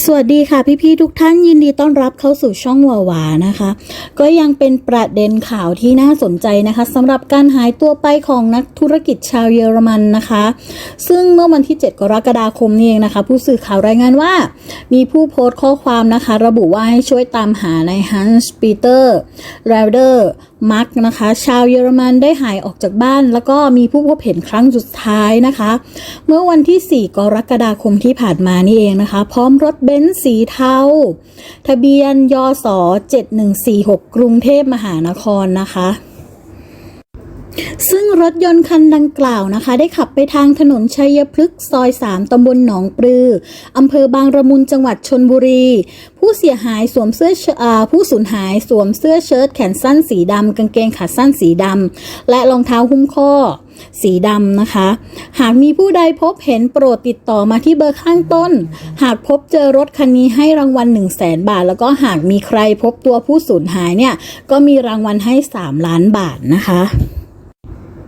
สวัสดีค่ะพี่ๆทุกท่านยินดีต้อนรับเข้าสู่ช่องวาวานะคะ ก็ยังเป็นประเด็นข่าวที่น่าสนใจนะคะสำหรับการหายตัวไปของนักธุรกิจชาวเยอรมันนะคะ ซึ่งเมื่อวันที่ 7 กรกฎาคมนี้เองนะคะ ผู้สื่อข่าวรายงานว่า มีผู้โพสต์ข้อความนะคะ ระบุว่าให้ช่วยตามหาในฮันส์ปีเตอร์ไรเดอร์ มักนะคะ ชาวเยอรมันได้หายออกจากบ้าน แล้วก็มีผู้พบเห็นครั้งสุดท้ายนะคะ เมื่อวันที่ 4 กรกฎาคมที่ผ่านมานี่เองนะคะ พร้อมรถเบนซ์สีเทาทะเบียนยศ7146 กรุงเทพมหานครนะคะ ซึ่งรถยนต์คันดังกล่าวนะคะ ได้ขับไปทางถนนชัยพฤกษ์ซอย 3 ตำบลหนองปลือ อำเภอบางระมุนจังหวัดชนบุรี ผู้เสียหายสวมเสื้ออผู้สูญหายสวมเสื้อเชิ้ตแขนสั้นสีดำกางเกงขาสั้นสีดำและรองเท้าหุ้มข้อสีดำนะคะ หากมีผู้ใดพบเห็นโปรดติดต่อมาที่เบอร์ข้างต้น หากพบเจอรถคันนี้ให้รางวัล 1 0 0 0 0แสนบาท แล้วก็หากมีใครพบตัวผู้สูญหายเนี่ย ก็มีรางวัลให้ 3 ล้านบาทนะคะ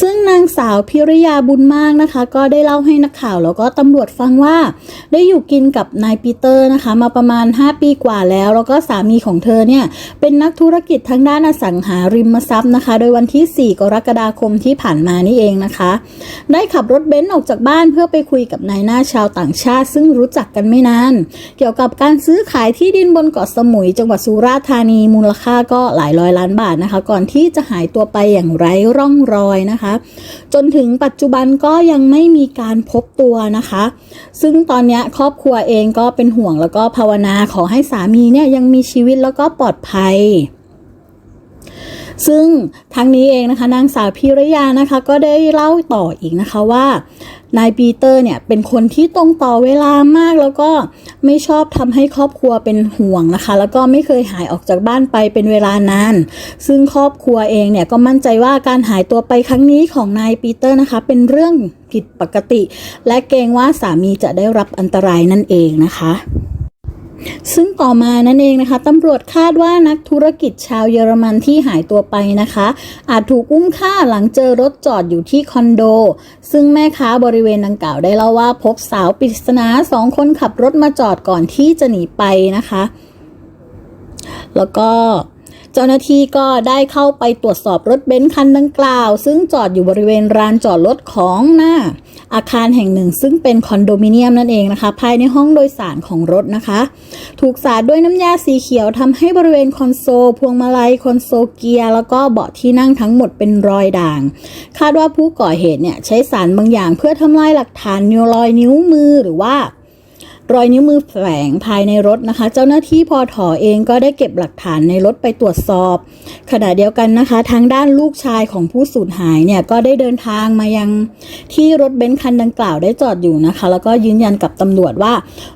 ซึ่งนางสาวพิริยาบุญมากนะคะ ก็ได้เล่าให้นักข่าวแล้วก็ตำรวจฟังว่า ได้อยู่กินกับนายปีเตอร์นะคะ มาประมาณ 5 ปีกว่าแล้ว แล้วก็สามีของเธอเนี่ยเป็นนักธุรกิจทางด้านอสังหาริมทรัพย์นะคะ โดยวันที่ 4 กรกฎาคมที่ผ่านมานี่เองนะคะ ได้ขับรถเบนซ์ออกจากบ้านเพื่อไปคุยกับนายหน้าชาวต่างชาติ ซึ่งรู้จักกันไม่นาน เกี่ยวกับการซื้อขายที่ดินบนเกาะสมุย จังหวัดสุราษฎร์ธานีมูลค่าก็หลายร้อยล้านบาทนะคะ ก่อนที่จะหายตัวไปอย่างไร้ร่องรอยนะคะจนถึงปัจจุบันก็ยังไม่มีการพบตัวนะคะ ซึ่งตอนนี้ครอบครัวเองก็เป็นห่วงแล้วก็ภาวนาขอให้สามีเนี่ยยังมีชีวิตแล้วก็ปลอดภัย ซึ่งทั้งนี้เองนะคะนางสาวพิรยานะคะก็ได้เล่าต่ออีกนะคะว่านายปีเตอร์เนี่ยเป็นคนที่ตรงต่อเวลามากแล้วก็ไม่ชอบทำให้ครอบครัวเป็นห่วงนะคะ แล้วก็ไม่เคยหายออกจากบ้านไปเป็นเวลานาน ซึ่งครอบครัวเองเนี่ยก็มั่นใจว่าการหายตัวไปครั้งนี้ของนายปีเตอร์นะคะ เป็นเรื่องผิดปกติ และเกรงว่าสามีจะได้รับอันตรายนั่นเองนะคะ ซึ่งต่อมานั่นเองนะคะตำรวจคาดว่านักธุรกิจชาวเยอรมันที่หายตัวไปนะคะ อาจถูกอุ้มฆ่าหลังเจอรถจอดอยู่ที่คอนโด ซึ่งแม่ค้าบริเวณดังกล่าวได้เล่าว่าพบสาวปริศนาสองคนขับรถมาจอดก่อนที่จะหนีไปนะคะ แล้วก็ จ้าหน้าที่ก็ได้เข้าไปตรวจสอบรถเบนซ์คันดังกล่าว ซึ่งจอดอยู่บริเวณลานจอดรถของหน้า อาคารแห่งหนึ่ง ซึ่งเป็นคอนโดมิเนียมนั่นเองนะคะ ภายในห้องโดยสารของรถนะคะ ถูกสาดด้วยน้ำยาสีเขียวทำให้บริเวณคอนโซลพวงมาลัยคอนโซลเกียร์แล้วก็เบาะที่นั่งทั้งหมดเป็นรอยด่าง คาดว่าผู้ก่อเหตุเนี่ยใช้สารบางอย่างเพื่อทำลายหลักฐานนิ้วรอยนิ้วมือหรือว่า รอยนิ้วมือแฝงภายในรถนะคะ เจ้าหน้าที่พอถอเองก็ได้เก็บหลักฐานในรถไปตรวจสอบ ขณะเดียวกันนะคะ ทางด้านลูกชายของผู้สูญหายเนี่ยก็ได้เดินทางมายังที่รถเบนซ์คันดังกล่าวได้จอดอยู่นะคะ แล้วก็ยืนยันกับตำรวจว่า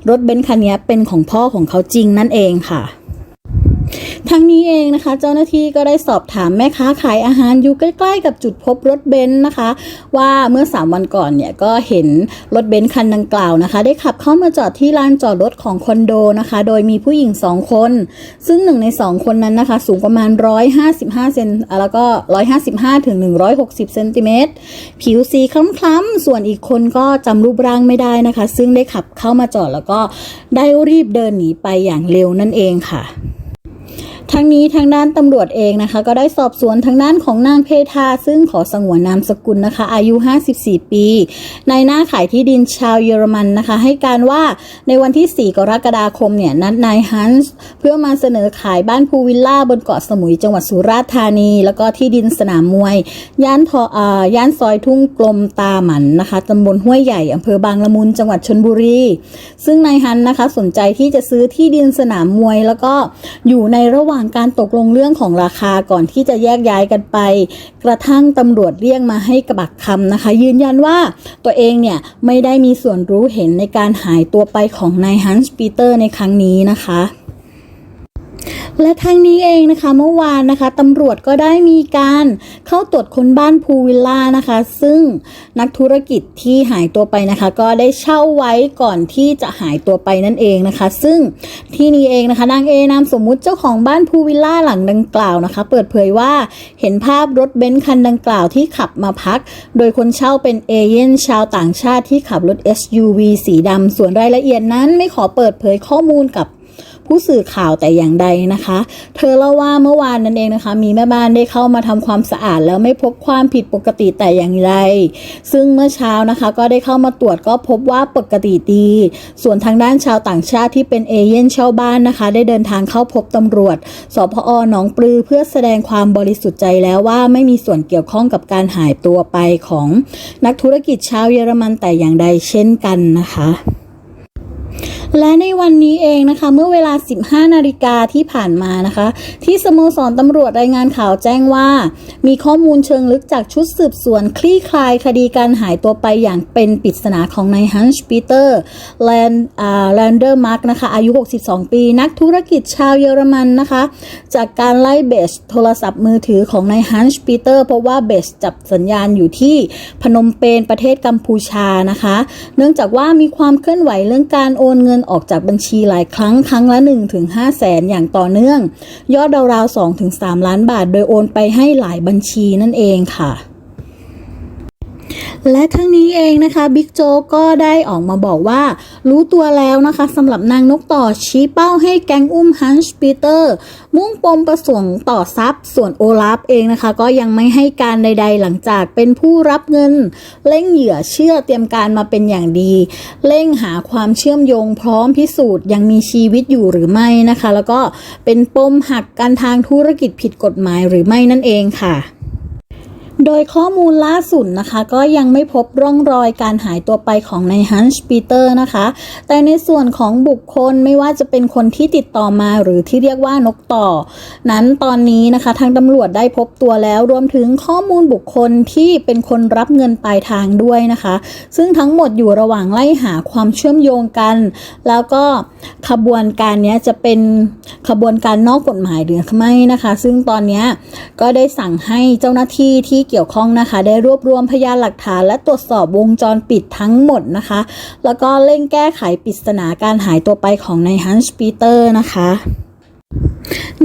รถเบนซ์คันนี้เป็นของพ่อของเขาจริงนั่นเองค่ะ ทั้งนี้เองนะคะ เจ้าหน้าที่ก็ได้สอบถามแม่ค้าขายอาหารอยู่ใกล้ ๆ กับจุดพบรถเบนซ์นะคะ ว่าเมื่อ 3 วันก่อนเนี่ยก็เห็นรถเบนซ์คันดังกล่าวนะคะ ได้ขับเข้ามาจอดที่ลานจอดรถของคอนโดนะคะ โดยมีผู้หญิง 2 คน ซึ่งหนึ่งใน 2 คนนั้นนะคะ สูงประมาณ 155 เซนแล้วก็ 155ถึง160 เซนติเมตรผิวสีคล้ำๆส่วนอีกคนก็จำรูปร่างไม่ได้นะคะ ซึ่งได้ขับเข้ามาจอดแล้วก็ได้รีบเดินหนีไปอย่างเร็วนั่นเองค่ะ ทั้งนี้ทางด้านตำรวจเองนะคะ ก็ได้สอบสวนทางด้านของนางเพทา ซึ่งขอสงวนนามสกุลนะคะ อายุ 54 ปี ในหน้าขายที่ดินชาวเยอรมันนะคะ ให้การว่าในวันที่ 4 กรกฎาคมเนี่ยนัดนายฮันส์เพื่อมาเสนอขายบ้านพูวิลล่าบนเกาะสมุยจังหวัดสุราษฎร์ธานี แล้วก็ที่ดินสนามมวย ย่านทออย่านซอยทุ่งกลมตาหมันนะคะตำบลห้วยใหญ่อำเภอบางละมุนจังหวัดชนบุรี ซึ่งนายฮันนะคะสนใจที่จะซื้อที่ดินสนามมวย แล้วก็อยู่ในระหว่างการตกลงเรื่องของราคาก่อนที่จะแยกย้ายกันไป กระทั่งตำรวจเรียกมาให้กระบักคำนะคะ ยืนยันว่าตัวเองเนี่ยไม่ได้มีส่วนรู้เห็นในการหายตัวไปของนายฮันส์ปีเตอร์ในครั้งนี้นะคะ และทั้งนี้เองนะคะเมื่อวานนะคะตำรวจก็ได้มีการเข้าตรวจค้นบ้านพูวิลล่านะคะ ซึ่งนักธุรกิจที่หายตัวไปนะคะ ก็ได้เช่าไว้ก่อนที่จะหายตัวไปนั่นเองนะคะ ซึ่งที่นี้เองนะคะนางเอนามสมมุติเจ้าของบ้านพูวิลล่าหลังดังกล่าวนะคะ เปิดเผยว่าเห็นภาพรถเบนซ์คันดังกล่าวที่ขับมาพัก โดยคนเช่าเป็นเอเย่นชาวต่างชาติที่ขับรถ SUV สีดำส่วนรายละเอียดนั้นไม่ขอเปิดเผยข้อมูลกับ ผู้สื่อข่าวแต่อย่างใดนะคะ เธอเล่าว่าเมื่อวานนั่นเองนะคะ มีแม่บ้านได้เข้ามาทำความสะอาด แล้วไม่พบความผิดปกติแต่อย่างใดซึ่งเมื่อเช้านะคะ ก็ได้เข้ามาตรวจก็พบว่าปกติดี ส่วนทางด้านชาวต่างชาติที่เป็นเอเย่นเช่าบ้านนะคะ ได้เดินทางเข้าพบตำรวจสพอหนองปลือเพื่อแสดงความบริสุทธิ์ใจแล้วว่าไม่มีส่วนเกี่ยวข้องกับการหายตัวไปของนักธุรกิจชาวเยอรมันแต่อย่างใดเช่นกันนะคะ และในวันนี้เองนะคะ เมื่อเวลา 15 นาฬิกาที่ผ่านมานะคะ ที่สโมสรตำรวจรายงานข่าวแจ้งว่า มีข้อมูลเชิงลึกจากชุดสืบสวนคลี่คลายคดีการหายตัวไปอย่างเป็นปริศนาของนายฮันส์ปีเตอร์แลนแลนเดอร์มาร์กนะคะ อายุ 62 ปี นักธุรกิจชาวเยอรมันนะคะ จากการไล่เบสโทรศัพท์มือถือของนายฮันส์ปีเตอร์เพราะว่าเบสจับสัญญาณอยู่ที่พนมเปญประเทศกัมพูชานะคะ เนื่องจากว่ามีความเคลื่อนไหวเรื่องการโอนเงินออกจากบัญชีหลายครั้งครั้งละ 1-5แสนอย่างต่อเนื่อง ยอดราวๆ2-3 ล้านบาท โดยโอนไปให้หลายบัญชีนั่นเองค่ะ และทั้งนี้เองนะคะบิ๊กโจ๊กก็ได้ออกมาบอกว่า รู้ตัวแล้วนะคะสำหรับนางนกต่อชี้เป้าให้แก๊งอุ้มฮันส์ปีเตอร์ มุ่งปมประสงค์ต่อทรัพย์ ส่วนโอลาฟเองนะคะ ก็ยังไม่ให้การใด ๆ หลังจากเป็นผู้รับเงินเร่งเหยื่อเชื่อเตรียมการมาเป็นอย่างดีเร่งหาความเชื่อมโยงพร้อมพิสูจน์ยังมีชีวิตอยู่หรือไม่นะคะ แล้วก็เป็นปมหักการทางธุรกิจผิดกฎหมายหรือไม่นั่นเองค่ะ โดยข้อมูลล่าสุดนะคะ ก็ยังไม่พบร่องรอยการหายตัวไปของนายฮันส์ปีเตอร์นะคะ แต่ในส่วนของบุคคลไม่ว่าจะเป็นคนที่ติดต่อมาหรือที่เรียกว่านกต่อ นั้นตอนนี้นะคะทางตำรวจได้พบตัวแล้วรวมถึงข้อมูลบุคคลที่เป็นคนรับเงินปลายทางด้วยนะคะ ซึ่งทั้งหมดอยู่ระหว่างไล่หาความเชื่อมโยงกัน แล้วก็ขบวนการนี้จะเป็นขบวนการนอกกฎหมายหรือไม่นะคะ ซึ่งตอนนี้ก็ได้สั่งให้เจ้าหน้าที่ที่เกี่ยวข้องนะคะ ได้รวบรวมพยานหลักฐานและตรวจสอบวงจรปิดทั้งหมดนะคะ แล้วก็เร่งแก้ไขปริศนาการหายตัวไปของนายฮันส์ปีเตอร์นะคะ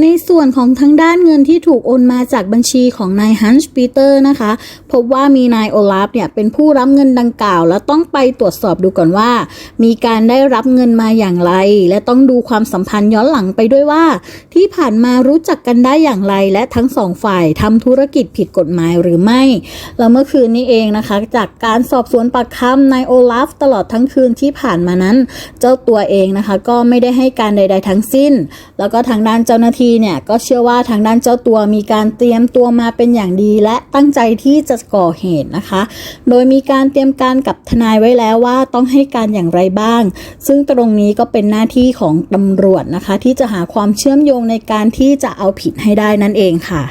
ในส่วนของทางด้านเงินที่ถูกโอนมาจากบัญชีของนายฮันส์ปีเตอร์นะคะ พบว่ามีนายโอลาฟเนี่ยเป็นผู้รับเงินดังกล่าว และต้องไปตรวจสอบดูก่อนว่า มีการได้รับเงินมาอย่างไร และต้องดูความสัมพันธ์ย้อนหลังไปด้วยว่า ที่ผ่านมารู้จักกันได้อย่างไร และทั้งสองฝ่ายทำธุรกิจผิดกฎหมายหรือไม่ แล้วเมื่อคืนนี้เองนะคะ จากการสอบสวนปากคำนายโอลาฟตลอดทั้งคืนที่ผ่านมานั้น เจ้าตัวเองนะคะ ก็ไม่ได้ให้การใด ๆ ทั้งสิ้น แล้วก็ทางางด้านเจ้าหน้าที่เนี่ยก็เชื่อว่าทางด้านเจ้าตัวมีการเตรียมตัวมาเป็นอย่างดี และตั้งใจที่จะก่อเหตุนะคะ โดยมีการเตรียมการกับทนายไว้แล้วว่าต้องให้การอย่างไรบ้าง ซึ่งตรงนี้ก็เป็นหน้าที่ของตำรวจนะคะ ที่จะหาความเชื่อมโยงในการที่จะเอาผิดให้ได้นั่นเองค่ะ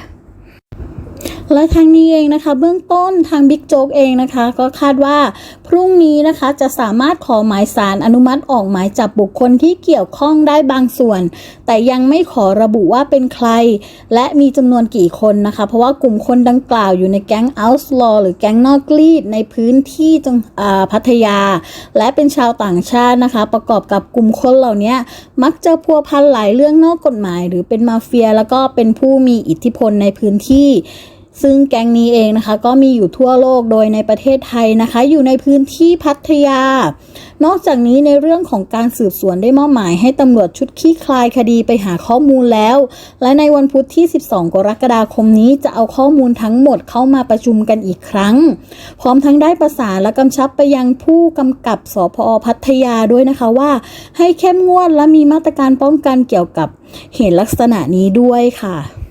และทางนี้เองนะคะ เบื้องต้นทางบิ๊กโจ๊กเองนะคะ ก็คาดว่าพรุ่งนี้นะคะจะสามารถขอหมายสารอนุมัติออกหมายจับบุคคลที่เกี่ยวข้องได้บางส่วน แต่ยังไม่ขอระบุว่าเป็นใคร และมีจำนวนกี่คนนะคะ เพราะว่ากลุ่มคนดังกล่าวอยู่ในแก๊ง outlaw หรือแก๊งนอกรีดในพื้นที่จังอ่าพัทยา และเป็นชาวต่างชาตินะคะ ประกอบกับกลุ่มคนเหล่านี้มักจะพัวพันหลายเรื่องนอกกฎหมาย หรือเป็นมาเฟีย แล้วก็เป็นผู้มีอิทธิพลในพื้นที่ ซึ่งแก๊งนี้เองนะคะ ก็มีอยู่ทั่วโลกโดยในประเทศไทยนะคะ อยู่ในพื้นที่พัทยา นอกจากนี้ในเรื่องของการสืบสวนได้มอบหมายให้ตำรวจชุดคลี่คลายคดีไปหาข้อมูลแล้ว และในวันพุธที่ 12 กรกฎาคมนี้จะเอาข้อมูลทั้งหมดเข้ามาประชุมกันอีกครั้ง พร้อมทั้งได้ประสานและกำชับไปยังผู้กำกับสพอพัทยาด้วยนะคะว่า ให้เข้มงวดและมีมาตรการป้องกันเกี่ยวกับเหตุลักษณะนี้ด้วยค่ะ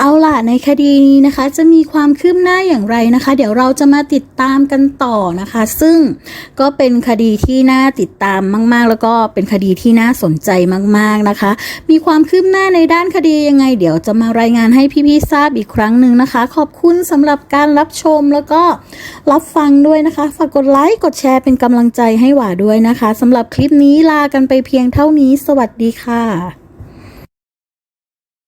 เอาล่ะในคดีนี้นะคะจะมีความคืบหน้าอย่างไรนะคะ เดี๋ยวเราจะมาติดตามกันต่อนะคะ ซึ่งก็เป็นคดีที่น่าติดตามมาก ๆ แล้วก็เป็นคดีที่น่าสนใจมาก ๆนะคะ มีความคืบหน้าในด้านคดียังไง เดี๋ยวจะมารายงานให้พี่ๆทราบอีกครั้งหนึ่งนะคะ ขอบคุณสำหรับการรับชมแล้วก็รับฟังด้วยนะคะฝากกดไลค์กดแชร์เป็นกำลังใจให้หวาด้วยนะคะสำหรับคลิปนี้ลากันไปเพียงเท่านี้ สวัสดีค่ะ